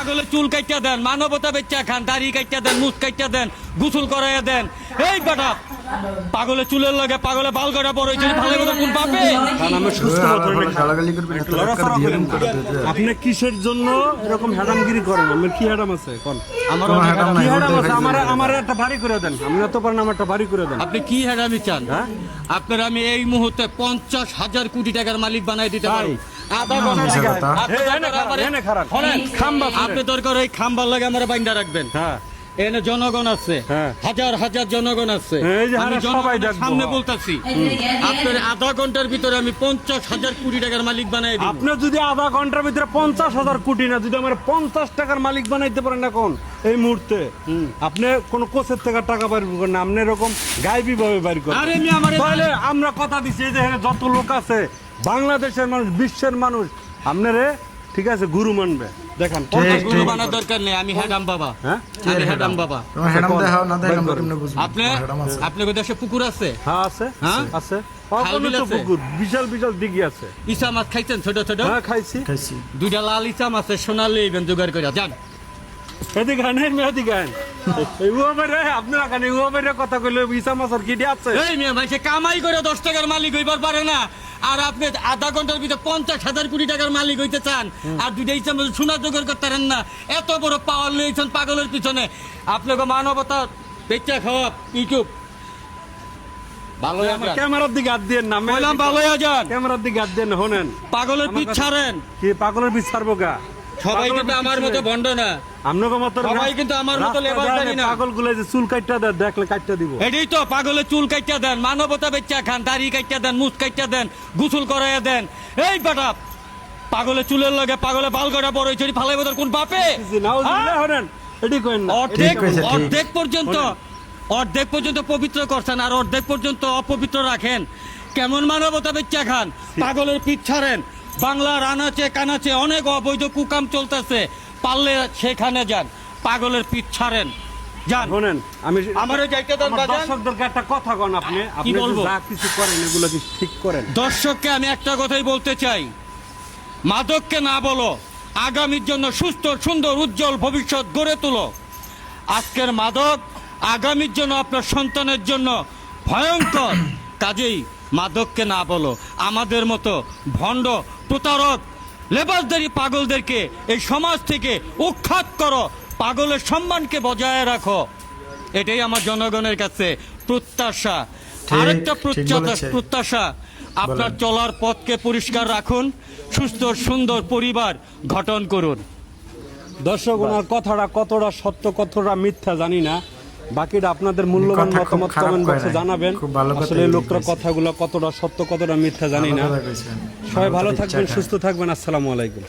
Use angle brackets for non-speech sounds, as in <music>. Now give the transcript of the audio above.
পাগলে চুল কাইটা দেন, মানবতা বেচা খান, দাড়ি কাইটা দেন, মুখ কাইটা দেন, গুসুল করাইয়া দেন। এই বেটা পাগলে চুলের লাগে পাগলে বাল কাটা বড় হয়েছে ভালো কথা কোন পাবে আমি। আপনি কিসের জন্য এরকম হ্যাডামগিরি করেন আমার কি হ্যাডাম আছে কোন আমার কি নাই, হ্যাডাম আছে আমার আমার একটা বাড়ি করে দেন আপনি এত পারেন আমার একটা বাড়ি করে দেন আপনি কি হেরামি চান হ্যাঁ? আপনার আমি এই মুহূর্তে পঞ্চাশ হাজার কোটি টাকার মালিক বানাই দিতে পারি। আপনি দরকার ওই খাম্বার লাগে আমার বাইন্দা রাখবেন হ্যাঁ এনে জনগণ আছে হ্যাঁ। হাজার হাজার জনগণ আছে। আমি জনগণের সামনে বলতেছি আপনার আধা ঘণ্টার ভিতরে আমি পঞ্চাশ হাজার কোটি টাকার মালিক বানাই আপনি যদি আধা ঘণ্টার ভিতরে পঞ্চাশ হাজার কোটি না যদি আমার পঞ্চাশ টাকার মালিক বানাইতে পারেন এখন এই মুহূর্তে আপনি কোন কোচের থেকে টাকা বাইর করেন না আপনি এরকম গাইবি ভাবে বাইর করেন আরে আমার তাহলে আমরা কথা দিচ্ছি যে এখানে যত লোক আছে বাংলাদেশের মানুষ বিশ্বের মানুষ আপনারে ঠিক আছে গুরু মানবে। দেখেন। গুরু বানার দরকার নেই আমি হ্যাডাম বাবা। হ্যাঁ? আমি হ্যাডাম বাবা। তোমার হ্যাডাম দেখাও না দেখাও কেমনে বুঝব? আপনি তোমার হ্যাডাম আছে। আপনার পুকুর আছে? হ্যাঁ আছে হ্যাঁ? আছে বিশাল বিশাল দিঘি আছে। ইসা মাছ খাইছেন ছোট ছোট? হ্যাঁ খাইছি। খাইছি। দুইটা লাল ইসা আছে সোনালি বেন জোগাড় করে যান। এদিকে এদিকে আনেন। <laughs> এই উয়াবেরে আপনারা কানে উয়াবেরে কথা কইলে ইসা মাছের কিডি আছে। এই মেয়ে ভাই সে কামাই করে দশ টাকার মালিক হইবার পারে না। আর আপনি আধা ঘণ্টার ভিতরে পঞ্চাশ হাজার কোটি টাকার মালিক হইতে চান। আর দুইটা ইচ্ছা মতো সোনা জোগাড় করতে পারেন না। এত বড় পাওয়ার লইছেন পাগলের পিছনে। আপনাকে মানবতা বেচা খাওয়া ইউটিউব। ক্যামেরার দিকে হাত দিয়ে না বললাম ভালো যান ক্যামেরার দিকে হাত দিয়ে হনেন পাগলের পিছ ছাড়েন। কি পাগলের বিষ ছাড়বো গা সবাই কিন্তু আমার মতো ভণ্ড না। আপনাকে মতো সবাই কিন্তু আমার মতো লেবাসদারি না। পাগলগুলো যে চুল কাটটা দেয় দেখলে কাটটা দিব। এটাই তো পাগলে চুল দেন মানবতা বেচা খান দাড়ি দেন দেন গোসল করাইয়া দেন। এই বেটা পাগলে চুলের লগে পাগলে বাল কাটা বড় হয়েছে ফালাই বোধ কোন বাপে? কইন না অর্ধেক। অর্ধেক পর্যন্ত অর্ধেক পর্যন্ত পবিত্র করছেন আর অর্ধেক পর্যন্ত অপবিত্র রাখেন। কেমন মানবতা বেচা খান? পাগলের পিঠ ছাড়েন। বাংলার আনাচে কানাচে অনেক অবৈধ কুকাম চলতেছে। পারলে সেখানে যান। পাগলের পিঠ ছাড়েন। যান। শোনেন আমি আমারও যাইতে দেন দর্শকদেরকে একটা কথা কন আপনি। আপনি বলব? যা কিছু করেন এগুলো কি ঠিক করেন? দর্শককে আমি একটা কথাই বলতে চাই। মাদককে না বলো আগামীর জন্য সুস্থ সুন্দর উজ্জ্বল ভবিষ্যৎ গড়ে তোলো। আজকের মাদক আগামীর জন্য আপনার সন্তানের জন্য ভয়ঙ্কর। কাজেই মাদককে না বলো আমাদের মতো ভণ্ড প্রতারক লেবাসদারি পাগলদেরকে এই সমাজ থেকে উৎখাত করো। পাগলের সম্মানকে বজায় রাখো। এটাই আমার জনগণের কাছে প্রত্যাশা। আরেকটা প্রত্যাশা আপনার চলার পথকে পরিষ্কার রাখুন সুস্থ সুন্দর পরিবার গঠন করুন। দর্শক ওনার কথাটা কতটা সত্য কতটা মিথ্যা জানি না। বাকিটা আপনাদের মূল্যবান মতামত কমেন্ট বক্সে জানাবেন। আসলে লোকটার। কথাগুলো কতটা সত্য কতটা মিথ্যা জানি না। সবাই ভালো থাকবেন সুস্থ থাকবেন। আসসালামু আলাইকুম।